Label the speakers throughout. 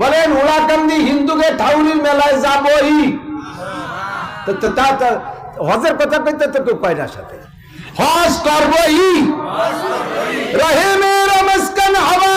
Speaker 1: বলেন উলাকান্দি হিন্দুকে ঠাউরির মেলায় যাবই। হজের কথা পেতে তো কেউ কয় না সাথে। হজ করবই। রহিমের হওয়া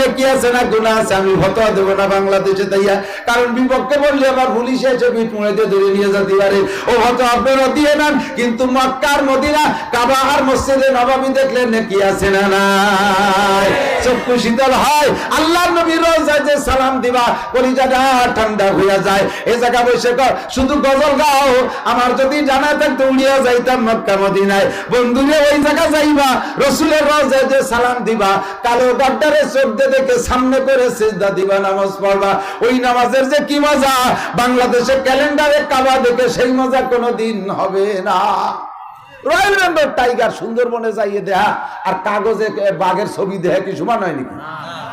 Speaker 1: নেকি আছে না গুণা আছে, আমি ফতোয়া দেবো না বাংলাদেশে তাইয়া। কারণ বিপক্ষে বললে আবার পুলিশে এসে বিট মুড়ে দিয়ে ধরে নিয়ে যেতে পারে। ও হয়তো আপনারা দিয়ে নেন, কিন্তু মক্কার মদিনা, কাবা আর মসজিদে নবাবী দেখলে নেকি আছে না নাই। চক্ষু শীতল হয়, আল্লাহ নবী রোজায় যে সালাম দিবা কলিজাটা ঠান্ডা হইয়া যায়। এই জায়গা বসে কর, শুধু গজল গাও, আমার যদি জানা থাকতো উড়িয়া যাইতাম মক্কা মদিনায়। বন্ধুরে, ওই জায়গা যাইবা, রসুলের রোজায় যে সালাম দিবা, কালো গড্ডারে চোখ দিয়ে দেখে সামনে করে সেজদা দিবা, নামাজ পড়বা। ওই নামাজের যে কি মজা? বাংলাদেশের ক্যালেন্ডারে কাবা দেখে সেই মজা কোনোদিন হবে না। রয়্যাল বেঙ্গল টাইগার সুন্দরবনে যাইয়ে দেয়া আর কাগজে বাঘের ছবি দেয়া কি সমান হয় নাকি?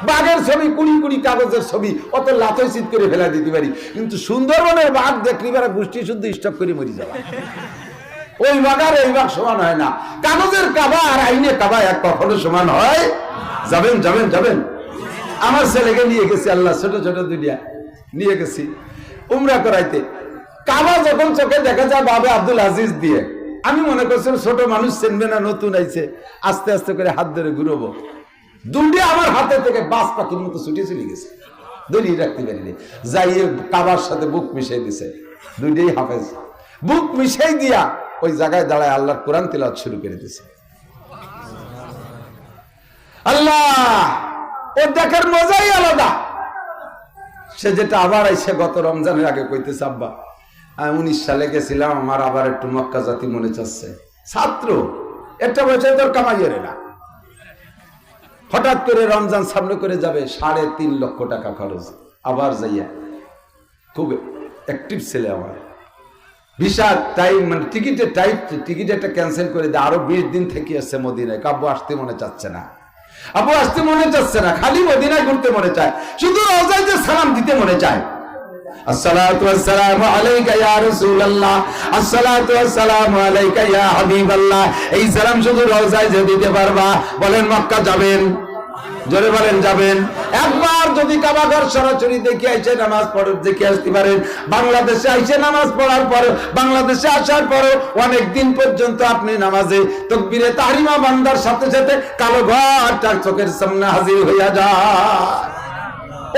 Speaker 1: বাঘের ছবি, কুড়ি কুড়ি কাগজের ছবি, অত লাথই চিত করে ফেলা দিতে পারি। কিন্তু সুন্দরবনের বাঘ দেখলি বেড়া গোষ্ঠী শুদ্ধ স্টপ করে মরি যাওয়া ওই বাঘ আর এই বাঘ সমান হয় না। কাগজের কাবা আর আইনে কাবা এক কখনো সমান হয়? যাবেন যাবেন যাবেন। আমার ছেলেকে নিয়ে গেছি আল্লাহ, ছোট ছোট দুনিয়া। নিয়ে গেছি। উমরা করাইতে। কাবা যখন চোখে দেখা যায়, বাবে আব্দুল আজিজ দিয়ে। আমি মনে করছিলাম, ছোট মানুষ চেনবে না, নতুন আইছে। আস্তে আস্তে করে হাত ধরে ঘুরবো। দুটি আমার হাতে থেকে বাস পাখির মতো ছুটে চলে গেছে। দড়িয়ে রাখতে পারিনি। যাইয়ে কাবার সাথে বুক মিশাই দিছে। দুইটাই হাফেজ। বুক মিশাই দিয়া ওই জায়গায় দাঁড়ায় আল্লাহর কোরআন তেলাওয়াত শুরু করে দিছে। আল্লাহ! ও দেখার মজাই আলাদা। সে যেটা আবার আইসে গত রমজানের আগে কইতেছে, আব্বা, আমি উনিশ সালে গেছিলাম, আমার আবার একটু মক্কা জাতি মনে চাচ্ছে। ছাত্র, একটা বছর তোর কামাইয়ের না। হঠাৎ করে রমজান সামনে করে যাবে, সাড়ে তিন লক্ষ টাকা খরচ। আবার যাইয়া, খুব অ্যাক্টিভ ছেলে আমার। ভিসা টাইম মানে টিকিটের টাইপ টিকিট একটা ক্যান্সেল করে দিয়ে, আরও বিশ দিন থেকে আসছে মদিনায়। কাব্য আসতে মনে চাচ্ছে না। আবু আসতে মনে চাচ্ছে না, খালি মদিনায় ঘুরতে মনে চায়। শুধু রোজায় যে সালাম দিতে মনে চায়। এই সালাম শুধু রোজায় যে দিতে পারবা, বলেন মক্কা যাবেন। জোরে বলেন, যাবেন। একবার যদি কাবাঘর সরাসরি দেখে আইসে নামাজ পড়ে দেখে আসতে পারেন। বাংলাদেশে আইসে নামাজ পড়ার পর, বাংলাদেশে আসার পরও অনেক দিন পর্যন্ত আপনি নামাজে তকবিরে তাহরিমা বান্দার সাথে সাথে কালো ঘর তার চোখের সামনে হাজির হইয়া যায়।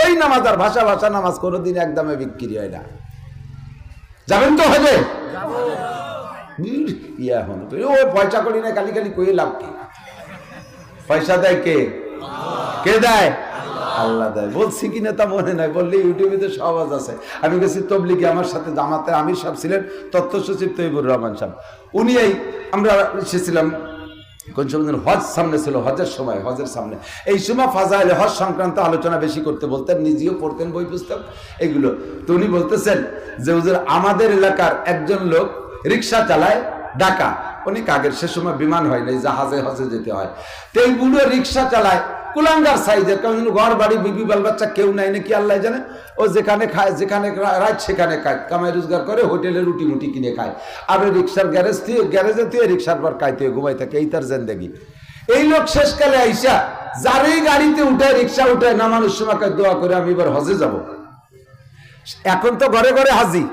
Speaker 1: ওই নামাজ আর ভাষা ভাষা নামাজ কোনোদিন একদমে বিক্রি হয় না। যাবেন তো হবে ইয়া হন ও পয়সা করি না কালি কালি কই লাভ কি? পয়সা দেয় কে? কে দেয়? আল্লাহ দেয়। বলছি কিনা তা মনে নাই, বললে ইউটিউবে তো আওয়াজ আছে। আমি গেছি তবলিগে, আমার সাথে জামাতে আমির সাহেব ছিলেন, তথ্য সচিব তৈবুর রহমান সাহেব। উনি এই, আমরা এসেছিলাম, কোন সময় হজ সামনে ছিল, হজের সময়, হজের সামনে। এই সময় ফাজাইলে হজ সংক্রান্ত আলোচনা বেশি করতে বলতেন, নিজেও পড়তেন বই পুস্তক, এগুলো। তো উনি বলতেছেন যে, হুজুর, আমাদের এলাকার একজন লোক রিক্সা চালায়, ঢাকা। অনেক আগের, সে সময় বিমান হয় নাই, জাহাজে, হজে যেতে হয়। তো এই বুড়ো রিক্সা চালায়, কুলাঙ্গার সাইজের, কারণ ঘর বাড়ি, বিবি বাল বাচ্চা কেউ নাই নাকি, আল্লাহ জানে। ও যেখানে খায়, যেখানে রাত সেখানে খায়, কামাই রোজগার করে হোটেলে রুটি মুটি কিনে খায়। আর রিক্সার গ্যারেজ দিয়ে গ্যারেজে তুই রিক্সার পর খাইতে ঘুমাই থাকে, এই তার জেন্দেগি। এই লোক শেষকালে আইসা, যারই গাড়িতে উঠায় রিক্সা উঠায় নামানোর সময় দোয়া করে, আমি এবার হজে যাব। এখন তো ঘরে ঘরে হাজি।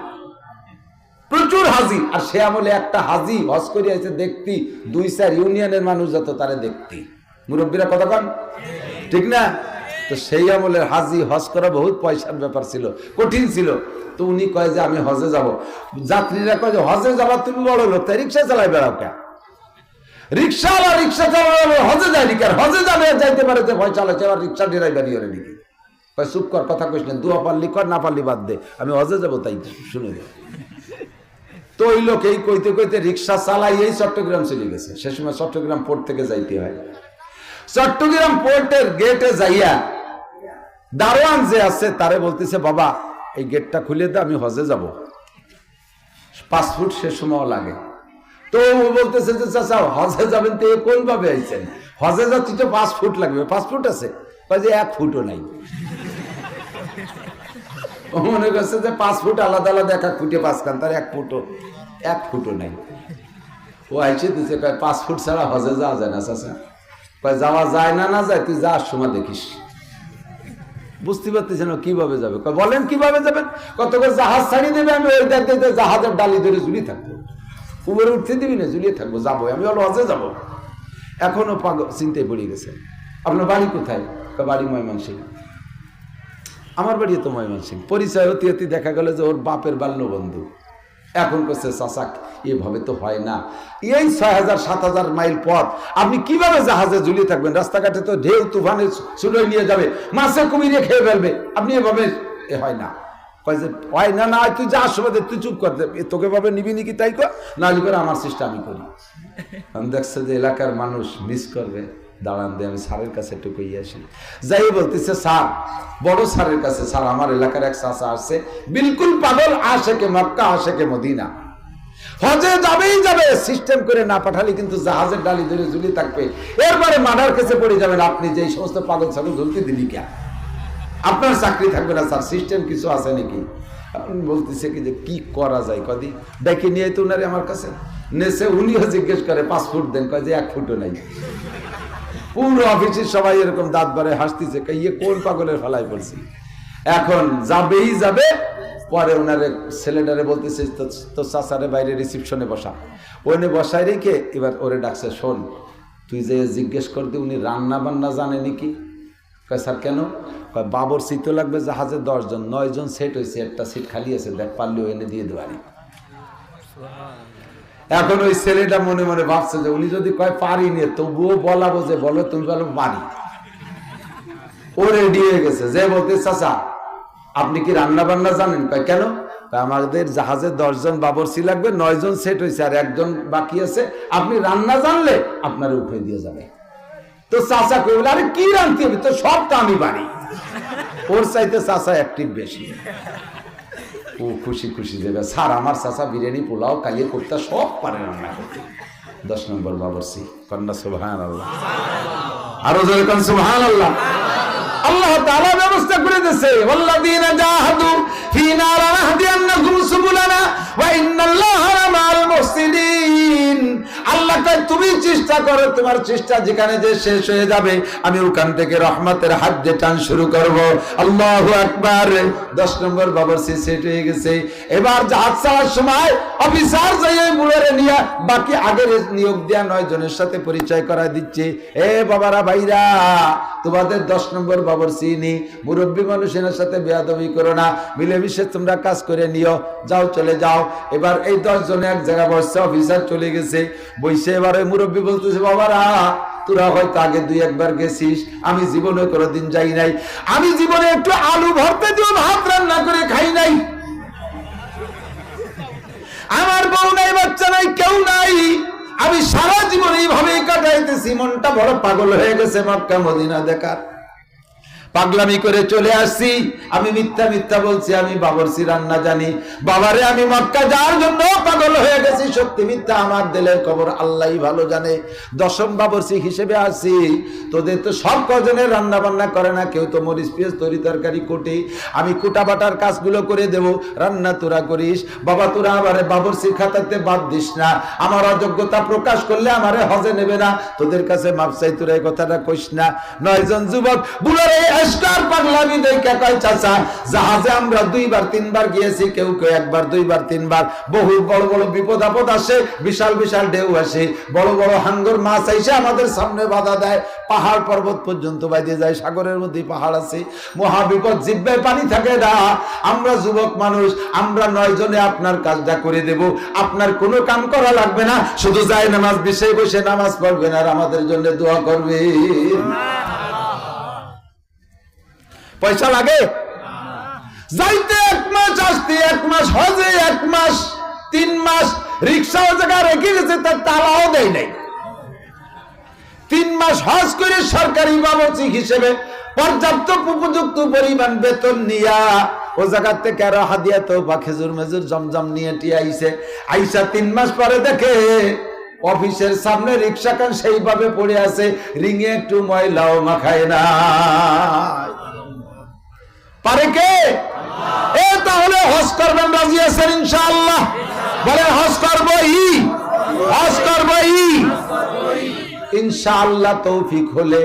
Speaker 1: প্রচুর হাজি। আর সে আমলে একটা হাজি হজ করে আছে দেখতি দুই চার ইউনিয়নের মানুষ যত তারে দেখতি। মুরব্বীরা কথা কন? ঠিক না? তো সেই আমলের হাজি হজ করা বহুত পয়সার ব্যাপার ছিল, কঠিন ছিল। তো উনি কয় যে, আমি হজে যাব। যাত্রীরা কয় যে, হজে যাবার তুমি বড় লোক, তাই রিক্সা চালাই বেড়াও কে রিক্সাওয়ালা রিক্সা চালাবে হজে যায় নাকি আর হজে যাবে, যাইতে পারে যে ভয় চালাচ্ছে আবার রিক্সা ড্রাইভারই হলে নাকি? কয়, চুপ কর, কথা কইস না, দুয়া পারলি কর, না পারলি বাদ দে, আমি হজে যাব তাই শুনে দে তো ওই লোক এই কইতে কইতে রিক্সা চালাই এই চট্টগ্রাম চলে গেছে। সে সময় চট্টগ্রাম পোর্ট থেকে যাইতে হয়। চট্টগ্রাম পোর্টের গেটে যাইয়া দারোয়ান যে আছে, তারে বলতেছে, বাবা, এই গেটটা খুলে দে, আমি হজে যাব। ফুট সে সময় লাগে। তো বলতেছে যে, চাচা হজে যাবেন তো কোন ভাবে আইছেন? হজে যাচ্ছি তো পাঁচ ফুট লাগবে। পাঁচ ফুট আছে। যে, এক ফুটও নাই। ও মনে করছে যে পাঁচ ফুট আলাদা আলাদা এক এক ফুটে পাঁচ কান তার এক ফুটও এক ফুটও নাই। ও আইসে দিচ্ছে কয়, পাঁচ ফুট ছাড়া হজে যাওয়া যায় না, চাচা। কয়, যাওয়া যায় না না যায়, তুই যাওয়ার সময় দেখিস। বুঝতে পারতেছেন ও কীভাবে যাবে? বলেন কীভাবে যাবেন? কত করে জাহাজ ছাড়িয়ে দেবে, আমি ওই দেখতে দেখতে জাহাজের ডালি ধরে ঝুলিয়ে থাকব। উপরে উঠতে দিবি না, ঝুলিয়ে থাকব, যাব। আমি হলো হজে যাব। এখনও পাগ চিন্তায় পড়ে গেছে। আপনার বাড়ি কোথায়? বাড়ি ময়মনসিংহ। আমার বাড়ি তো ময়মনসিং পরিচয় হতে হতে দেখা গেল যে ওর বাপের বাল্য বন্ধু এখন করছে চাচাক এভাবে তো হয় না। এই ছয় হাজার, সাত হাজার মাইল পথ আপনি কীভাবে জাহাজে ঝুলিয়ে থাকবেন? রাস্তাঘাটে তো ঢেউ, তুফানে ছুটে নিয়ে যাবে। মাছে কুমিরে খেয়ে ফেলবে। আপনি এভাবে এ হয় না। কয় যে, হয় না না তুই যা সময় তুই চুপ কর। তোকে ভাবে নিবি নাকি তাই কর? না নিবে আমার চেষ্টা আমি করি। দেখছে যে এলাকার মানুষ মিস করবে। দাঁড়ান দিয়ে আমি স্যারের কাছে একটু কই আসি। যাই বলতেছে, স্যার, বড় স্যারের কাছে, স্যার, আমার এলাকার এক চাষা আসছে। বিলকুল পাগল, আশেকে মক্কা, আশেকে মদিনা। হজে যাবেই যাবে সিস্টেম করে না পাঠালে কিন্তু জাহাজের ডালি ধরে ঝুলি থাকবে। এরপরে মার্ডার কেসে পড়ে যাবেন আপনি যে সমস্ত পাগল ছাগল ঝুলতে দিলি কেন আপনার চাকরি থাকবে না, স্যার সিস্টেম কিছু আছে নাকি? বলতেছে কি যে, কি করা যায়? কদি ডেকে নিয়ে তো উনারে আমার কাছে। নেসে উনিও জিজ্ঞেস করে, পাঁচ ফুট দেন। কয়, যে এক ফুটও নাই। পুরো অফিসের সবাই এরকম দাঁত বারে হাসতেছে ইয়ে কোন পাগলের ফেলায় পড়ছি এখন যাবেই যাবে, পরে ওনার ছেলেটারে বলতেছে, তো- চাচারে বাইরে রিসিপশনে বসা। ওনে বসায় রেখে এবার ওরে ডাকছে, শোন, তুই যে জিজ্ঞেস করতে, উনি রান্না বান্না জানে নাকি? কয়, স্যার, কেন? কয়, বাবর সিটও লাগবে জাহাজে দশজন নয় জন সেট হয়েছে একটা সিট খালি আছে, দেখ পারলেও এনে দিয়ে দেওয়ারি এখন ওই ছেলেটা মনে মনে ভাবছে যে উনি যদি কয় পারি নিয়ে তবুও বলাবো যে বলো তুমি বলো পারি। ও রেডি হয়ে গেছে, যে বলতে চাচা, আপনি কি রান্না বান্না জানেন? কয়, কেন? আমাদের জাহাজে দশজন বাবরসি লাগবে নয় জন সেট হয়েছে, আর একজন বাকি আছে। আপনি রান্না জানলে আপনার উঠে দিয়ে যাবে। তো চাচা কই বলে আরে কি রান্তি হবে? তো সব তো আমি বাড়ি ওর চাইতে চাচা অ্যাক্টিভ বেশি। ও খুশি খুশি দেবে। স্যার, আমার চাচা বিরিয়ানি, পোলাও, কালিয়ে করতে সব পারে রান্না করতে দশ নম্বর বাবরসি কন্যা সুবহান আল্লাহ আরও জোরে কন আল্লাহ আল্লাহ তাআলা ব্যবস্থা করে দিয়েছে। ওয়াল্লাযীনা জাহাদু ফীনা লানাহদিয়ান্নাকুম সুবুলানা ওয়া ইন্নাল্লাহা আল্লাহ কয়, তুমি চেষ্টা করো, তোমার চেষ্টা যেখানে যে শেষ হয়ে যাবে, আমি ওখান থেকে রহমতের হাত দিয়ে টান শুরু করব। আল্লাহু আকবার। 10 নম্বর বাবরসি সেট হয়ে গেছে। এবার জাহাজ ছাড়ার সময় অফিসার যাই মুড়ে নিয়ে, বাকি আগের নিয়োগ দেওয়া নয় জনের সাথে পরিচয় করা দিচ্ছে। এ বাবারা, ভাইরা, তোমাদের দশ নম্বর বাবর চিনি মুরব্বী মানুষের সাথে বেয়াদবি করো না। মিলেমিশে তোমরা কাজ করে নিও। যাও, চলে যাও। এবার এই দশ জনে এক জায়গায় বসছে, অফিসার চলে গেছে। বইসে এবার মুরব্বী বলতেছে, বাবারা, তোরা হয়তো আগে দুই একবার গেছিস। আমি জীবনে কোনোদিন যাই নাই। আমি জীবনে একটু আলু ভরতে দিয়ে ভাত রান্না করে খাই নাই। আমার বউ নাই, বাচ্চা নাই, কেউ নাই। আমি সারা জীবন এইভাবে কাটাইতেছি। মনটা বড় পাগল হয়ে গেছে মক্কা মদিনা দেখার। পাগলামি করে চলে আসছি। আমি মিথ্যা মিথ্যা বলছি, আমি বাবরসি রান্না জানি। বাবারে, আমি মক্কা যাওয়ার জন্য পাগল হয়ে গেছি। সত্যি মিথ্যা আমার দিলের খবর আল্লাহ ভালো জানে। দশম বাবরসি হিসেবে আসি তোদের তো সব কজনের রান্না বান্না করে না, কেউ তো মরিচ, পেঁয়াজ, তরি তরকারি, কোটে। আমি কুটা বাটার কাজগুলো করে দেব। রান্না তোরা করিস। বাবা, তোরা আমারে বাবরসি খাতাতে বাদ দিস না। আমার অযোগ্যতা প্রকাশ করলে আমারে হজে নেবে না। তোদের কাছে মাপসাই তোরা এই কথাটা কইস না। নয়জন যুবক, বুড়ার এসকার পাগলামি দেখা কয়, চাচা, জাহাজে আমরা দুইবার, তিনবার গিয়েছি, কেউ কেউ একবার, দুইবার, তিনবার। বহু বড় বড় বিপদ আপদ আসে, বিশাল বিশাল ঢেউ আসে। বড় বড় হাঙ্গর মাছ আইসে আমাদের সামনে বাধা দেয়। পাহাড় পর্বত পর্যন্ত বাইরে যায়, সাগরের মধ্যে পাহাড় আছে। মহা বিপদ জিব্বায় পানি থাকে না। আমরা যুবক মানুষ, আমরা নয় জনে আপনার কাজটা করে দেব। আপনার কোনো কাম করা লাগবে না। শুধু যায় নামাজ, বিষয়ে বসে নামাজ পড়বেন আর আমাদের জন্য দোয়া করবেন পয়সা লাগে? যাইতে এক মাস, আসতে এক মাস, হজে এক মাস, তিন মাস, রিক্সাও জায়গা রেখে গেছে, তার তালাও দেয় নাই। তিন মাস হজ করে সরকারি বাবচি হিসেবে পর্যাপ্ত উপযুক্ত পরিমাণ বেতন নিয়া ও জায়গার থেকে আরও হাদিয়া তো বা খেজুর মেজুর জমজম নিয়ে টিয়ে আইসে আইসা তিন মাস পরে দেখে অফিসের সামনে রিক্সা কান সেইভাবে পড়ে আছে, রিঙে একটু ময়লাও মাখায় না পারে কে? এ তাহলে হজ করবেন, রাজি আছেন ইনশাআল্লাহ? বলে হজ করব ই। হজ করব ই। ইনশাআল্লাহ তৌফিক হলে,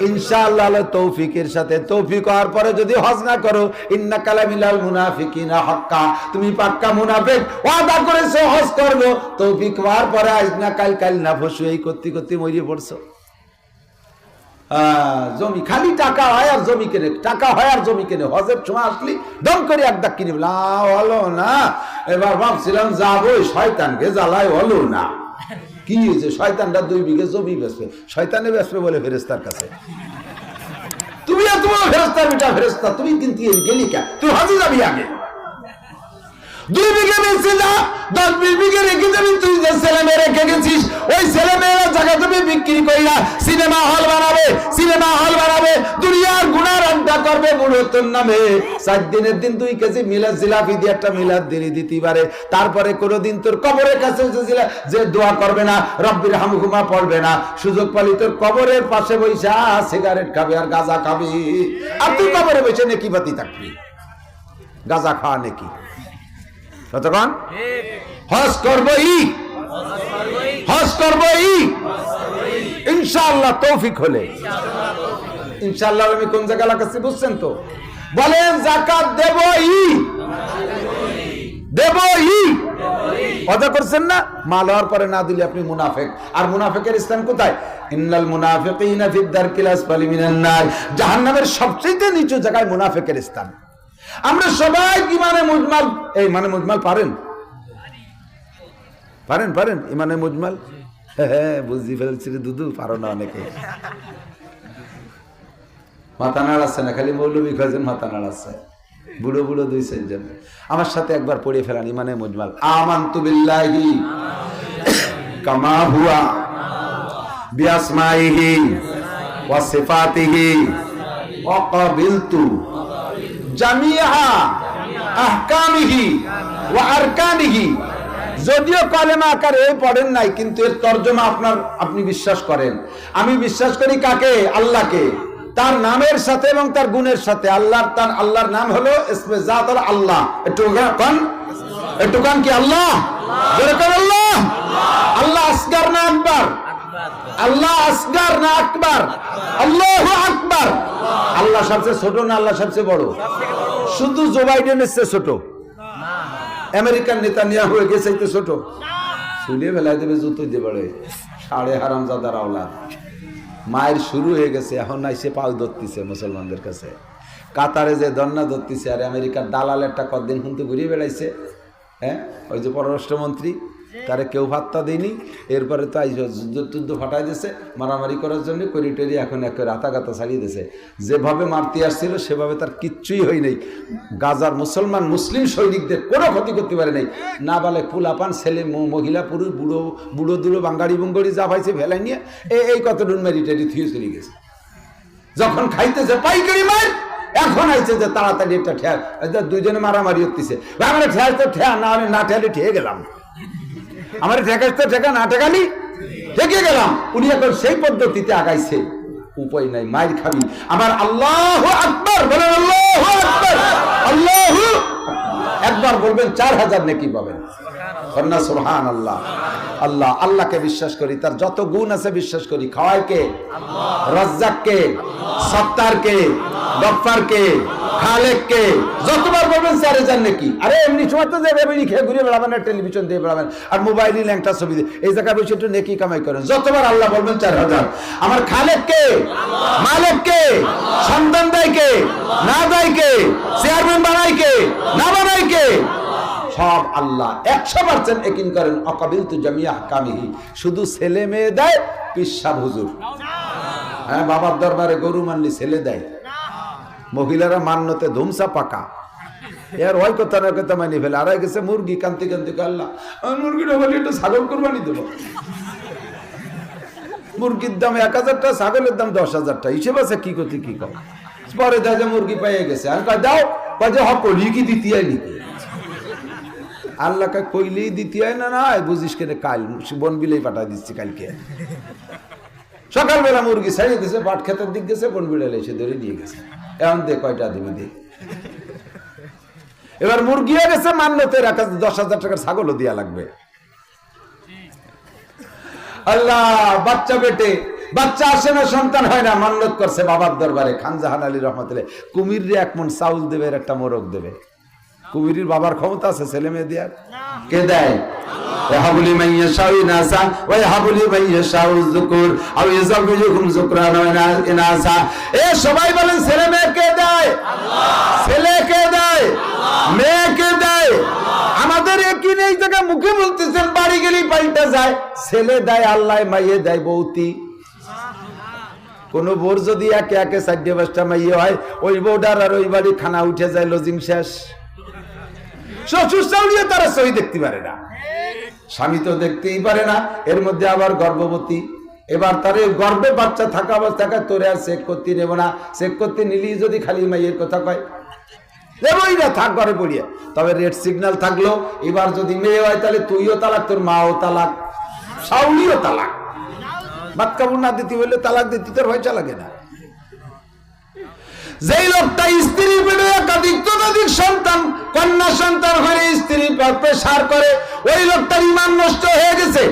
Speaker 1: ইনশাআল্লাহ তৌফিকের সাথে তৌফিক হওয়ার পরে যদি হজ না করো ইন্না কালামিলাল মুনাফিকিনা হক্কা। তুমি পাক্কা মুনাফিক, ওয়াদা করেছ, হজ করব। তৌফিক হওয়ার পরে আজ না কাল কাল না ফসু এই করতে করতে পড়ছো। জমি খালি টাকা হয় আর জমি কেনে, টাকা হয় আর জমি কেনে। হজের সময় আসলি দম করে এক দাগ কিনে হলো না। এবার ভাবছিলাম, যাব শয়তানকে জ্বালায় হলো না। কি হয়েছে? শয়তানটা দুই বিঘে জমি বেসবে শয়তানে বেসবে বলে ফেরেস্তার কাছে। তুমি এত বড় ফেরেস্তা বেটা ফেরেস্তা তুমি কিন্তু গেলি কে? তুই হাজি যাবি আগে। দুই বিঘে যা, দশ বিশ বিঘে রেখে যাবি, তুই যে ছেলে মেয়ে রেখে গেছিস, ওই ছেলে মেয়েরা জায়গা তুমি বিক্রি করিয়া সিনেমা হল বানাবে, সিনেমা হল বানাবে, দুনিয়ার গুণার করবে নামে। চার দিনের দিন দুই কেজি জিলাপি দিয়ে একটা মিলাদ দিতে পারে। তারপরে কোনোদিন তোর কবরের কাছে এসে জিলা- যে দোয়া করবে না, রব্বির হামঘুমা পড়বে না। সুযোগ পালি তোর কবরের পাশে বৈশা সিগারেট খাবে আর গাঁজা খাবি। আর তুই কবরে বসে নেকি বাতি থাকবি। গাঁজা খাওয়া নেকি। কতক্ষণ? হজ করব ই হজ করব ই ইনশাআল্লাহ তৌফিক হলে। ইনশাআল্লাহ আমি কোন জায়গা লাগাচ্ছি বুঝছেন তো? বলেন জাকাত দেব ই দেব ই অদা করছেন না? মাল হওয়ার পরে না দিলে আপনি মুনাফেক। আর মুনাফেকের স্থান কোথায়? ইন্নাল মুনাফিকিনা ফিদ দারকিল আসফালি মিনান নার। জাহান্নামের সবচেয়ে নিচু জায়গায় মুনাফেকের স্থান। আমরা সবাই ইমানে মুজমাল? এই মানে মুজমাল পারেন? পারেন পারেন ইমানে মুজমাল? হ্যাঁ, হ্যাঁ বুঝি ফেলছি পারো না অনেকে। মাথা নাড়াচ্ছে না খালি মাথা নাড়াচ্ছে বুড়ো বুড়ো দুই আমার সাথে একবার পড়ে ফেলান ইমানে মুজমাল। আমান্তু বিল্লাহি। কামা হুয়া। বিআসমাইহি। ওয়া সিফাতিহি। ওয়া কাবিলতু জামিহা আহকামিহি ওয়া আরকানিহি। যদিও কলেমা আকারে পড়েন নাই, কিন্তু এর তর্জমা আপনার, আপনি বিশ্বাস করেন। আমি বিশ্বাস করি কাকে? আল্লাহকে। তার নামের সাথে এবং তার গুণের সাথে। আল্লাহর, তার আল্লাহর নাম হলো আল্লাহ। একটু একটু কি আল্লাহ? আল্লাহ। আল্লাহ আসগার না আকবার। আল্লাহ আসগার না আকবার? আল্লাহ আকবার। আল্লাহ সবচেয়ে ছোট না আল্লাহ সবচেয়ে বড়? শুধু জো বাইডেনের চেয়ে ছোট। আমেরিকান নেতা নিয়ে হয়ে গেছে তো ছোট। শুলে বেলায় দেবে জুতো দিয়ে বড়ে সাড়ে হারাম জাদার আওলা মায়ের শুরু হয়ে গেছে, এখন নাই সে পাও ধরতেছে মুসলমানদের কাছে। কাতারে যে দন্না ধরতেছে, আর আমেরিকার দালাল একটা কদিন কিন্তু ঘুরিয়ে বেড়াইছে। হ্যাঁ? ওই যে পররাষ্ট্রমন্ত্রী। তারে কেউ ভাত্তা দেয়নি, এরপরে তো আইস, যুদ্ধ টুদ্ধ ফাটাই দিয়েছে মারামারি করার জন্য করি টরি এখন এক রাতাগাতা ছাড়িয়ে দিয়েছে যেভাবে মারতে আসছিল, সেভাবে তার কিচ্ছুই হয় নাই। গাজার মুসলমান, মুসলিম সৈনিকদের কোনো ক্ষতি করতে পারে নাই। না বলে ফুলাপান ছেলে মহিলা, পুরুষ, বুড়ো বুড়ো দুড়ো বাঙ্গাড়ি বুঙ্গড়ি যা পাইছে ভেলাই নিয়ে এই কত ডুন মেরি টেরি থুয়ে চলে গেছে। যখন খাইতেছে পাইকারি মার, এখন আইছে যে তাড়াতাড়ি একটা ঠেয়া দুইজনে মারামারি হতেছে। আমরা ঠেয়া তো ঠেয়া, না আমি না ঠেয়ালে ঠেয়ে গেলাম। আমার ঠেকাইছে তো ঠেকা না ঠেকালি? ঠেকে গেলাম। উনি এখন সেই পদ্ধতিতে আগাইছে। উপায় নাই মায়ের খাবি। আমার আল্লাহ আকবর আল্লাহ আকবর। আল্লাহ একবার বলবেন চার হাজার নাকি পাবেন। আল্লাহ আল্লাহ, আল্লাহকে বিশ্বাস করি, তার যত গুণ আছে বিশ্বাস করি। যতবার বলবেন চার হাজার নাকি। আরে, এমনি সময় তো খেয়ে ঘুরে বেড়াবেন টেলিভিশন দিয়ে বেড়াবেন, আর মোবাইল ল্যাংটা ছবি দিয়ে। এই জায়গায় বসে একটু নেকি কামাই করেন। যতবার আল্লাহ বলবেন চার হাজার। আমার খালেক কে সন্তান দেয় কে না দেয় কে চেয়ারম্যান বানায় কে না বানায় কে সব আল্লাহ। একশো পার্সেন্ট একিন করেন, অকাবিল তু জামিয়া কামিহি শুধু ছেলে মেয়ে দেয় পিসাব হুজুর। হ্যাঁ বাবার দরবারে গরু মানলি ছেলে দেয়। মহিলারা মান্যতে ধুমসা পাকা। আর গেছে মুরগি আল্লাহ মুরগিটা একটু ছাগল মুরগির দাম এক হাজারটা ছাগলের দাম দশ হাজারটা কি করতে, কি কর? পরে যে মুরগি পেয়ে গেছে। আর দাও। কয় যে হক কি দিতে আল্লাহকে কইলেই দিতে হয় না না বুঝিস কেন কাল বন বিলেই পাঠা দিচ্ছি কালকে। সকালবেলা মুরগি ছাড়িয়ে দিছে পাট খেতের দিক গেছে, বন বিড়ালে এসে ধরে নিয়ে গেছে। এখন দে কয়টা দিবি দে। এবার মুরগিও গেছে মান্যতের এক হাজার- দশ হাজার টাকার ছাগলও দেওয়া লাগবে। আল্লাহ, বাচ্চা বেটে, বাচ্চা আসে না, সন্তান হয় না, মান্যত করছে বাবার দরবারে, খানজাহান আলী রহমতুল্লাহ। কুমির এক মন চাউল দেবে একটা মোরগ দেবে। কুমিরের বাবার ক্ষমতা আছে ছেলে মেয়ে দেওয়ার কে দেয়? ইনাসা যুকুর আও যুকরান ইনাসা এ সবাই বলেন ছেলে মেয়ে কে দেয়? ছেলে কে দেয়? মেয়ে কে দেয়? আমাদের একই নেই জায়গা মুখে বলতেছেন বাড়ি গেলেই পাল্টা যায়। ছেলে দেয় আল্লাহ মাইয়ে দেয় বৌতি। কোন বোর যদি একে একে চারটে পাঁচটা মাইয়ে হয় ওই বউটার আর ওই বাড়ি খানা উঠে যায় লজিং শেষ। তারা সই দেখতে পারে না। স্বামী তো দেখতেই পারে না, এর মধ্যে আবার গর্ভবতী। এবার তার গর্ভে বাচ্চা থাকা অবস্থাকে তোরে আর চেক করতে নেব না। চেক করতে নিলি যদি খালি মাইয়ের কথা কয়। দেবই না, থাক ঘরে পড়িয়ে। তবে রেড সিগন্যাল থাকল এবার যদি মেয়ে হয়, তাহলে তুইও তালাক, তোর মাও তালাক সাউলিও তালাক। বাদ কাপড় না দিতে বললে তালাক দিতে তোর ভয়টা লাগে না। যেই লোকটা স্ত্রী পেটে একাধিক ততোধিক সন্তান, কন্যা সন্তান হয়ে স্ত্রী প্রেসার করে, ওই লোকটার ইমান নষ্ট হয়ে গেছে।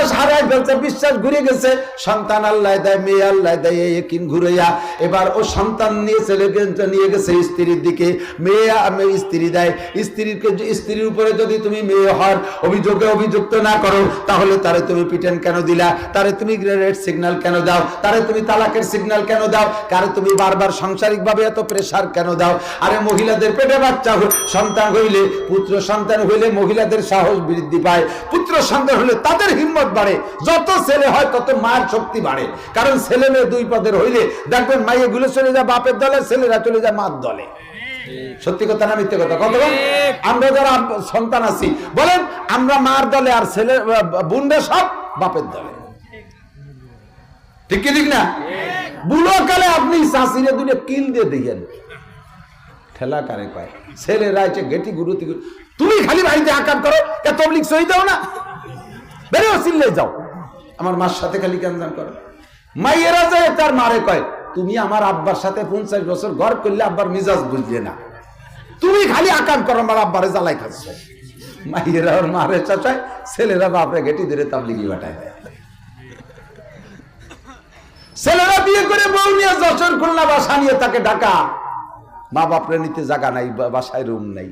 Speaker 1: বিশ্বাস হারায় ফেলছে, বিশ্বাস ঘুরে গেছে। সন্তান আল্লাহ দেয়, মেয়ে আল্লাহ দেয়, এই ঘুরেয়া এবার ও সন্তান নিয়ে ছেলেকে নিয়ে গেছে স্ত্রীর দিকে। মেয়ে মেয়ে স্ত্রী দেয়। স্ত্রীকে স্ত্রীর উপরে যদি তুমি মেয়ে হওয়ার অভিযোগে অভিযুক্ত না করো, তাহলে তারে তুমি পিটেন কেন দিলা? তারে তুমি রেড সিগন্যাল কেন দাও? তারে তুমি তালাকের সিগন্যাল কেন দাও? কারে তুমি বারবার সাংসারিক ভাবে এত প্রেসার কেন দাও? আরে মহিলাদের পেটে বাচ্চা সন্তান হইলে, পুত্র সন্তান হইলে মহিলাদের সাহস বৃদ্ধি পায়। পুত্র সন্তান হলে তাদের হিম্মত বাড়ে। যত ছেলে হয় তত মায়ের শক্তি বাড়ে। কারণ ছেলে মেয়ে দুই পদের হইলে দেখবেন মাইয়ে গুলো চলে যায় বাপের দলে, ছেলেরা চলে যায় মার দলে। সত্যি কথা না মিথ্যে কথা? কত আমরা যারা সন্তান আছি, বলেন আমরা মার দলে আর ছেলে বুনরা সব বাপের দলে। ঠিক কি ঠিক না? বুড়ো কালে আপনি শাশিরে দুটো কিল দিয়ে দিয়েন। ঠেলা কারে কয়? ছেলে রাইছে গেটি গুরুতি তুমি খালি বাড়িতে আকার করো কে তবলিক সই দাও না। বেরো চিল্লে যাও। আমার মার সাথে খালি কেন্দ্রান করো। মাইয়েরা যায় তার মারে কয় তুমি আমার আব্বার সাথে পঞ্চাশ বছর ঘর করলে আব্বার মিজাজ বুঝলে না। তুমি খালি আকাম করো আমার আব্বারে জ্বালাই খাচ্ছ। মাইয়েরা ওর মারে চাচায় ছেলেরা বাপরে গেটি ধরে তাবলিগি বাটায় ছেলেরা বিয়ে করে বউ নিয়ে যশোর খুলনা বাসা নিয়ে তাকে ডাকা। মা বাপরে নিতে জায়গা নাই বাসায় রুম নাই।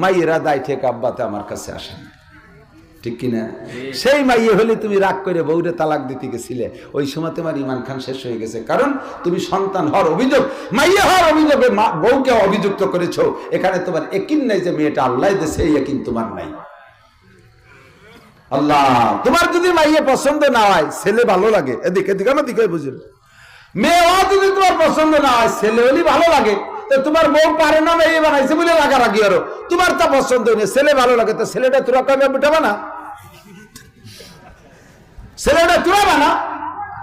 Speaker 1: মাইয়েরা দায় ঠিক আব্বাতে আমার কাছে আসে না। ঠিক কিনা? সেই মাইয়ে হলে তুমি রাগ করে বউরে তালাক দিতে গেছিলে। ওই সময় তোমার ইমান খান শেষ হয়ে গেছে। কারণ তুমি সন্তান হওয়ার অভিযোগ, মাইয়ে হওয়ার অভিযোগে বউকে অভিযুক্ত করেছ। এখানে তোমার একিন নাই যে মেয়েটা, আল্লাহ দেশে এই একিন তোমার নাই। আল্লাহ, তোমার যদি মাইয়ে পছন্দ না হয়, ছেলে ভালো লাগে। এদিকে এদিকে, আমার দিকে বুঝল মেয়ে যদি তোমার পছন্দ না হয়, ছেলে হলে ভালো লাগে। তোমার বউ পারে না, মেয়ে বানাইছে বলে রাগারাগি আরও। তোমার তা পছন্দ নেই ছেলে ভালো লাগে তো ছেলেটা তোরা কবে উঠাবা না? ছেলেটা তোরা বানা।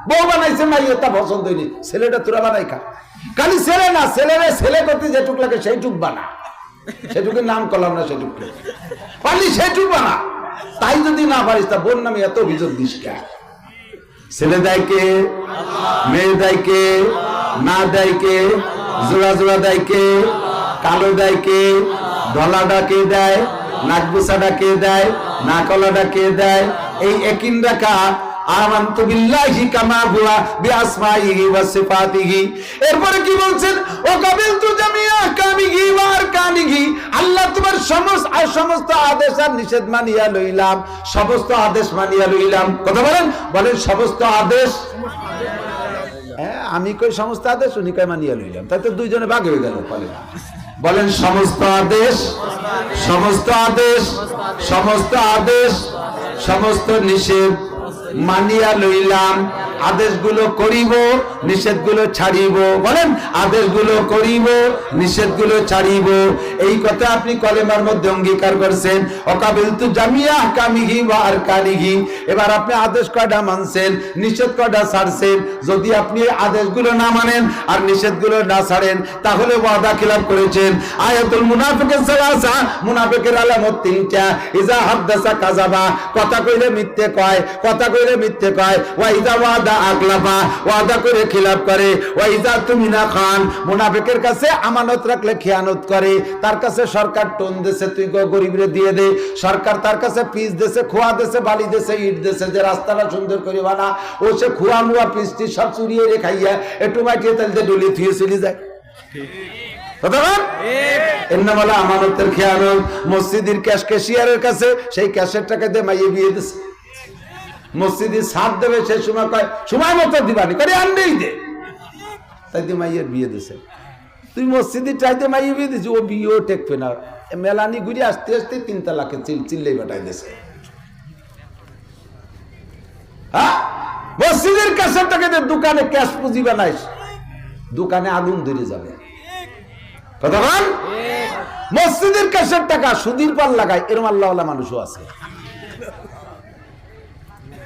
Speaker 1: বউ বানাইছে, মাইয়ে তা পছন্দ হয়নি। ছেলেটা তোরা বানাই খা। খালি ছেলে না, ছেলেরে ছেলে করতে যেটুক লাগে সেইটুক বানা। সেটুকের নাম করলাম না, সেটুক পারলি সেটুক বানা। তাই যদি না পারিস, তা বোন নামে এত অভিযোগ দিস কে? ছেলে দেয় কে? মেয়ে দেয় কে? না দেয় কে? জোড়া জোড়া দেয় কে? কালো দেয় কে? ডলাটা কে দেয়? নাকবুসাটা কে দেয়? নাকলাটা কে দেয়? এই একিন রাখা ও আল্লাহ তোমার সমস্ত সমস্ত আদেশ আর নিষেধ মানিয়া লইলাম। সমস্ত আদেশ মানিয়া লইলাম। কথা বলেন? বলেন, সমস্ত আদেশ আমি কই সমস্ত আদেশ, উনি কয় মানিয়া লইলাম। তাই তো দুইজনে ভাগ হয়ে গেল। বলেন, সমস্ত আদেশ সমস্ত আদেশ সমস্ত আদেশ, সমস্ত নিষেধ মানিয়া লইলাম। আদেশগুলো করিব, নিষেধগুলো ছাড়িব। বলেন, আদেশগুলো করিব, নিষেধগুলো ছাড়িব। এই কথা আপনি কলেমার মধ্যে অঙ্গীকার করছেন। অকাবিল তু জামিয়া কামিহি বা আর কানিহি এবার আপনি আদেশ কয়টা মানছেন, নিষেধ কয়টা ছাড়ছেন? যদি আপনি আদেশগুলো না মানেন আর নিষেধগুলো না ছাড়েন, তাহলে ওয়াদা খিলাফ করেছেন। আয়াতুল মুনাফিকের সালাসা, মুনাফিকের আলামত তিনটা। ইজা হাদ্দাসা কাজাবা কথা কইলে মিথ্যে কয়, কথা কইলে মিথ্যে কয়। ওয়া ইজা ওয়াদা আগলাবা ওয়াদা করে খিলাফ করে। ওয়া ইজা তুমিনা খান, মুনাফিকের কাছে আমানত রাখলে খেয়ানত করে। তার কাছে সরকার টোন দেছে, তুই গরিবরে দিয়ে দে। সরকার তার কাছে পিস দেছে, খোয়া দেছে, বালি দেছে, ইট দেছে, যে রাস্তাটা সুন্দর করে বানা, ও সে খোয়া মুয়া সব চুরিয়ে রে খাইয়া একটু মাটিয়ে ডলি থুয়ে চলে যায়। আমানতের খেয়ানত, মসজিদের ক্যাশ ক্যাশিয়ারের কাছে সেই ক্যাশের টাকা দিয়ে মাইয়ে বিয়ে দিছে। মসজিদে সাথ দেবে সেই সময় কয় সময় মতো দিবানি। করে আনবেই দে। তাই দিয়ে মাইয়ের বিয়ে দিছে। তুই মসজিদে চাইতে মাইয়ে বিয়ে দিছি ও বিয়েও টেকবে না। মেলানি ঘুরে আসতে আসতে তিন তালাকে চিল চিল্লেই বেটাই দিছে হ্যাঁ? মসজিদের ক্যাশের টাকা দোকানে ক্যাশ পুঁজি বানাইস। দোকানে আগুন ধরে যাবে। কতক্ষণ মসজিদের ক্যাশের টাকা সুদীর পাল লাগায় এরম আল্লাহ মানুষও আছে।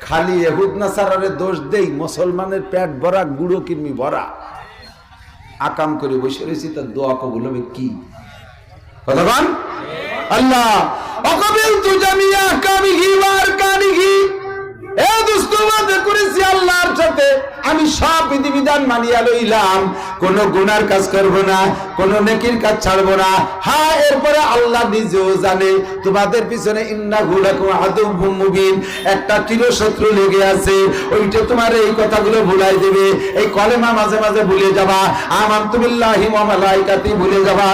Speaker 1: খালি এহুদ নাসারারে দোষ দেই, মুসলমানের পেট ভরা, গুঁড়ো কিনমি ভরা। আকাম করে, বসে রয়েছি, তার দোয়া কবুল হবে কি? কতক্ষণ আল্লাহ, অকবিল তু জামিয়া কামিহি ওয়ার কানিহি এ দুস্তবাদ করেছি আল্লাহর সাথে। আমি সব বিধিবিধান মানিয়া লইলাম। কোন গুনার কাজ করব না, কোন নেকির কাজ ছাড়বো না। হ্যাঁ এরপরে আল্লাহ নিজেও জানে, তোমাদের পিছনে ইন্না গুলাকুম আদম মুবিন। একটা চির শত্রু লেগে আছে, ওইটা তোমার এই কথাগুলো ভুলাই দেবে। এই কলেমা মাঝে মাঝে ভুলে যাবা। আমান্তু বিল্লাহি ভুলে যাবা।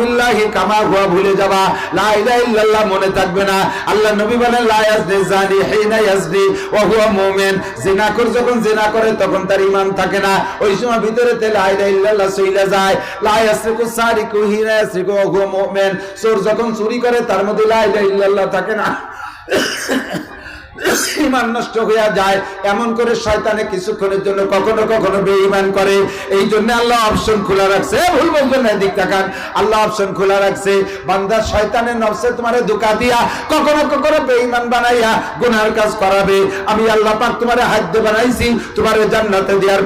Speaker 1: বিল্লাহি কামা হুয়া ভুলে যাবা। লা ইলাহা ইল্লাল্লাহ মনে থাকবে না। আল্লাহ নবী বলেন, লা ইয়াজনি জানি হিনা ইয়াজনি ওয়া হুয়া মুমিন। জিনা কর, যখন জিনা করে তখন তার ইমান থাকে না। ওই সময় ভিতরে তে লা ইলাহা ইল্লাল্লাহ সইলা যায়। লাই আসরিকু সারিকু হিরা আসরিকু মুমিন। চোর যখন চুরি করে, তার মধ্যে লাই লাই ইল্লাল্লাহ থাকে না। ইমান নষ্ট হইয়া যায়, এমন করে শয়তানে কিছুক্ষণের জন্য কখনো কখনো বেঈমান করে। এই জন্য আল্লাহ অপশন খোলা রাখছে। ভুল বলবেন না দিক তাকান। আল্লাহ অপশন খোলা রাখছে। বান্দা শয়তানের নফসে তোমারে ধোকা দিয়া কখনো কখনো বেঈমান বানাইয়া গুনার কাজ করাবে। আমি আল্লাহ পাক তোমারে হাদ্য বানাইছি, তোমারে জান্নাতে দেওয়ার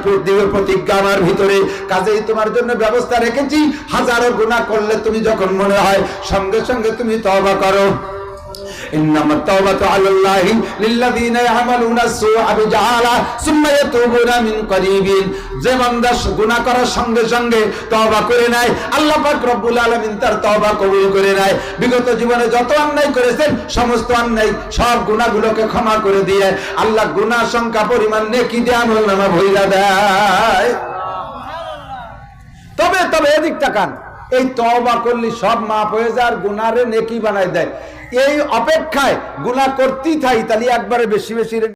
Speaker 1: প্রতিজ্ঞা আমার ভিতরে। কাজেই তোমার জন্য ব্যবস্থা রেখেছি। হাজারো গুনাহ করলে তুমি যখন মনে হয় সঙ্গে সঙ্গে তুমি তওবা করো। إنما التوبة على الله للذين يعملون السوء بجهالة ثم يتوبون من قريب যে বান্দা গুনাহ করার সঙ্গে সঙ্গে তওবা করে নেয় আল্লাহ পাক রব্বুল আলামিন তার তওবা কবুল করে নেয় বিগত জীবনে যত অন্যায় করেছেন সমস্ত অন্যায় সব গুনাহগুলোকে ক্ষমা করে দিয়ে আল্লাহ গুনাহ সংখ্যা পরিমাণ নেকি দিয়ে আমল নামা ভইরা দেয় তবে তবে এদিক তাকান এই তবা করলে সব মাপ হয়ে যায় আর গুনারে নেকি বানায় দেয়। এই অপেক্ষায় গুণা করতেই থাই তাহলে একবারে বেশি বেশি